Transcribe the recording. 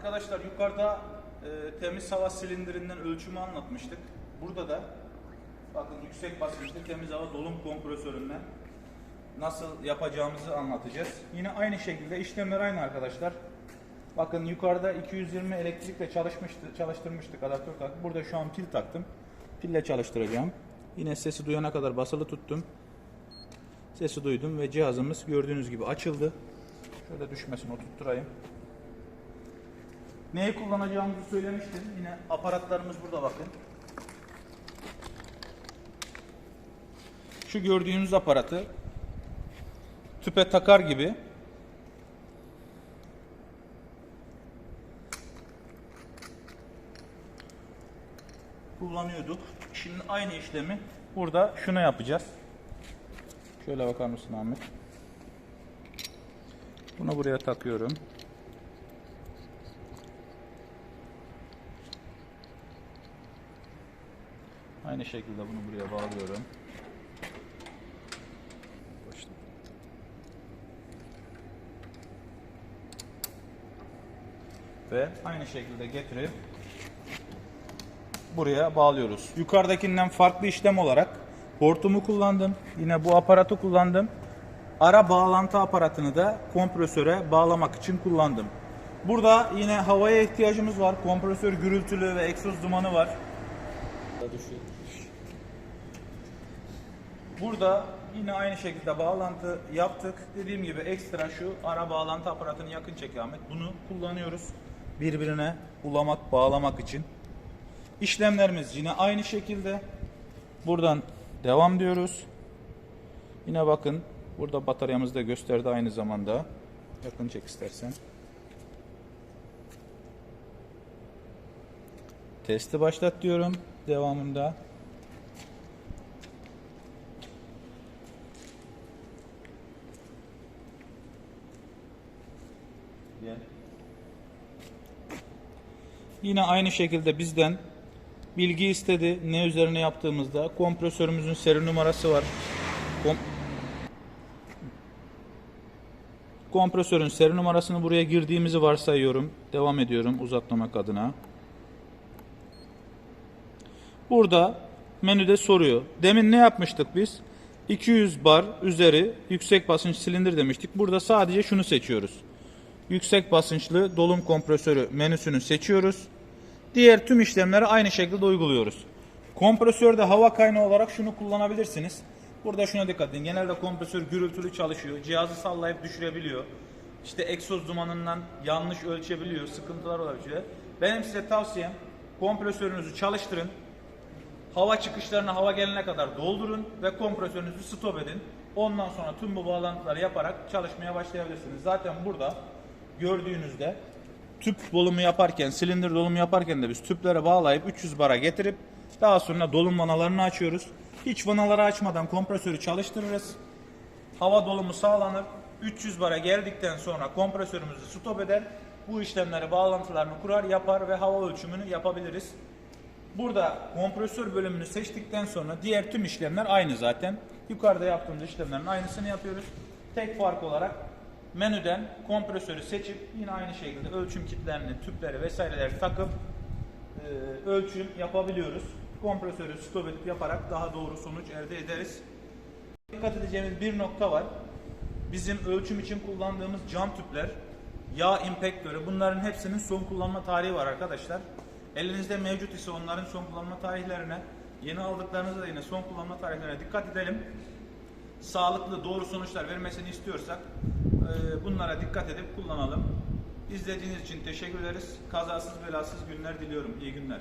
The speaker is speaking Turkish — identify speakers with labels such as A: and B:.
A: Arkadaşlar yukarıda e, temiz hava silindirinden ölçümü anlatmıştık. Burada da bakın yüksek basınçlı temiz hava dolum kompresöründen nasıl yapacağımızı anlatacağız. Yine aynı şekilde işlemler aynı arkadaşlar. Bakın yukarıda 220 elektrikle çalışmıştı, çalıştırmıştık adaptör taktık. Burada şu an pil taktım. Pille çalıştıracağım. Yine sesi duyana kadar basılı tuttum. Sesi duydum ve cihazımız gördüğünüz gibi açıldı. Şöyle düşmesin oturtturayım. Neyi kullanacağımızı söylemiştim. Yine aparatlarımız burada bakın. Şu gördüğünüz aparatı tüpe takar gibi kullanıyorduk. Şimdi aynı işlemi burada şuna yapacağız. Şöyle bakar mısın Ahmet? Bunu buraya takıyorum. Aynı şekilde bunu buraya bağlıyorum. Başla. Ve aynı şekilde getirip buraya bağlıyoruz. Yukarıdakinden farklı işlem olarak hortumu kullandım. Yine bu aparatı kullandım. Ara bağlantı aparatını da kompresöre bağlamak için kullandım. Burada yine havaya ihtiyacımız var. Kompresör gürültülü ve egzoz dumanı var. Burada yine aynı şekilde bağlantı yaptık. Dediğim gibi ekstra şu ara bağlantı aparatını yakın çek Ahmet. Bunu kullanıyoruz. Birbirine ulamak, bağlamak için. İşlemlerimiz yine aynı şekilde. Buradan devam diyoruz. Yine bakın burada bataryamızı da gösterdi aynı zamanda. Yakın çek istersen. Testi başlat diyorum devamında. Yine aynı şekilde bizden bilgi istedi. Ne üzerine yaptığımızda kompresörümüzün seri numarası var. Kom Kompresörün seri numarasını buraya girdiğimizi varsayıyorum. Devam ediyorum uzatmamak adına. Burada menüde soruyor. Demin ne yapmıştık biz? 200 bar üzeri yüksek basınç silindir demiştik. Burada sadece şunu seçiyoruz. Yüksek basınçlı dolum kompresörü menüsünü seçiyoruz. Diğer tüm işlemleri aynı şekilde uyguluyoruz. Kompresörde hava kaynağı olarak şunu kullanabilirsiniz. Burada şuna dikkat edin. Genelde kompresör gürültülü çalışıyor. Cihazı sallayıp düşürebiliyor. İşte egzoz dumanından yanlış ölçebiliyor. Sıkıntılar olabiliyor. Benim size tavsiyem kompresörünüzü çalıştırın. Hava çıkışlarına hava gelene kadar doldurun ve kompresörünüzü stop edin. Ondan sonra tüm bu bağlantıları yaparak çalışmaya başlayabilirsiniz. Zaten burada gördüğünüzde tüp dolumu yaparken, silindir dolumu yaparken de biz tüplere bağlayıp 300 bara getirip daha sonra dolum vanalarını açıyoruz. Hiç vanaları açmadan kompresörü çalıştırırız. Hava dolumu sağlanır. 300 bara geldikten sonra kompresörümüzü stop eder. Bu işlemleri bağlantılarını kurar, yapar ve hava ölçümünü yapabiliriz. Burada kompresör bölümünü seçtikten sonra diğer tüm işlemler aynı zaten. Yukarıda yaptığımız işlemlerin aynısını yapıyoruz. Tek fark olarak menüden kompresörü seçip yine aynı şekilde ölçüm kitlerini, tüpleri vesaireleri takıp e, ölçüm yapabiliyoruz. Kompresörü stop edip yaparak daha doğru sonuç elde ederiz. Dikkat edeceğimiz bir nokta var. Bizim ölçüm için kullandığımız cam tüpler, yağ impektörü bunların hepsinin son kullanma tarihi var arkadaşlar. Elinizde mevcut ise onların son kullanma tarihlerine, yeni aldıklarınızda da yine son kullanma tarihlerine dikkat edelim. Sağlıklı, doğru sonuçlar vermesini istiyorsak e, bunlara dikkat edip kullanalım. İzlediğiniz için teşekkür ederiz. Kazasız belasız günler diliyorum. İyi günler.